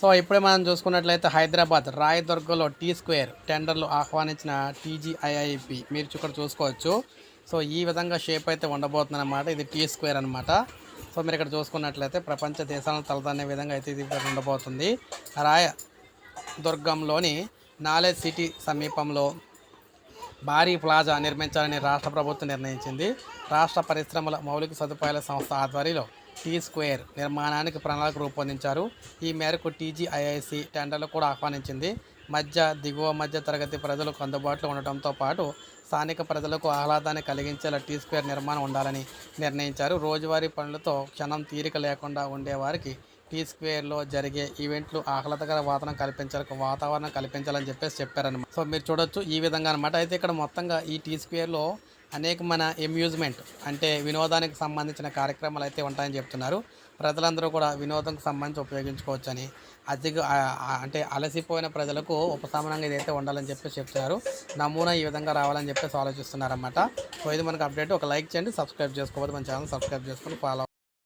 So ఇప్పుడే మనం చూసుకున్నట్లయితే హైదరాబాద్ రాయదుర్గలో టీ స్క్వేర్ టెండర్లు ఆహ్వానించిన టీజీఐఐపి. మీరు ఇక్కడ చూసుకోవచ్చు. సో ఈ విధంగా షేప్ అయితే ఉండబోతుంది అనమాట ఇది టీ స్క్వేర్ అనమాట సో మీరు ఇక్కడ చూసుకున్నట్లయితే ప్రపంచ దేశాలను తలదనే విధంగా అయితే ఇది ఉండబోతుంది. రాయ దుర్గంలోని నాలెడ్జ్ సిటీ సమీపంలో భారీ ప్లాజా నిర్మించాలని రాష్ట్ర ప్రభుత్వం నిర్ణయించింది. రాష్ట్ర పరిశ్రమల మౌలిక సదుపాయాల సంస్థ ఆధ్వర్యంలో టీ స్క్వేర్ నిర్మాణానికి ప్రణాళిక రూపొందించారు. ఈ మేరకు టీజీఐఐసి టెండర్లు కూడా ఆహ్వానించింది. మధ్య దిగువ మధ్య తరగతి ప్రజలకు అందుబాటులో ఉండటంతో పాటు స్థానిక ప్రజలకు ఆహ్లాదాన్ని కలిగించేలా టీ స్క్వేర్ నిర్మాణం ఉండాలని నిర్ణయించారు. రోజువారీ పనులతో క్షణం తీరిక లేకుండా ఉండేవారికి టీ స్క్వేర్లో జరిగే ఈవెంట్లు ఆహ్లాదకర వాతావరణం కల్పించాలి వాతావరణం కల్పించాలని చెప్పేసి చెప్పారనమాట సో మీరు చూడొచ్చు ఈ విధంగా అనమాట అయితే ఇక్కడ మొత్తంగా ఈ టీ స్క్వేర్లో అనేకమైన అమ్యూజ్మెంట్ అంటే వినోదానికి సంబంధించిన కార్యక్రమాలు అయితే ఉంటాయని చెప్తున్నారు. ప్రజలందరూ కూడా వినోదంకి సంబంధించి ఉపయోగించుకోవచ్చని అతిగా అంటే అలసిపోయిన ప్రజలకు ఉపశమనంగా ఇదైతే ఉండాలని చెప్పేసి చెప్తున్నారు. నమూనా ఈ విధంగా రావాలని చెప్పేసి ఆలోచిస్తున్నారన్నమాట. సో ఇది మనకు అప్డేట్. ఒక లైక్ చేయండి సబ్స్క్రైబ్ చేసుకోవద్దు. మన ఛానల్ సబ్స్క్రైబ్ చేసుకొని ఫాలో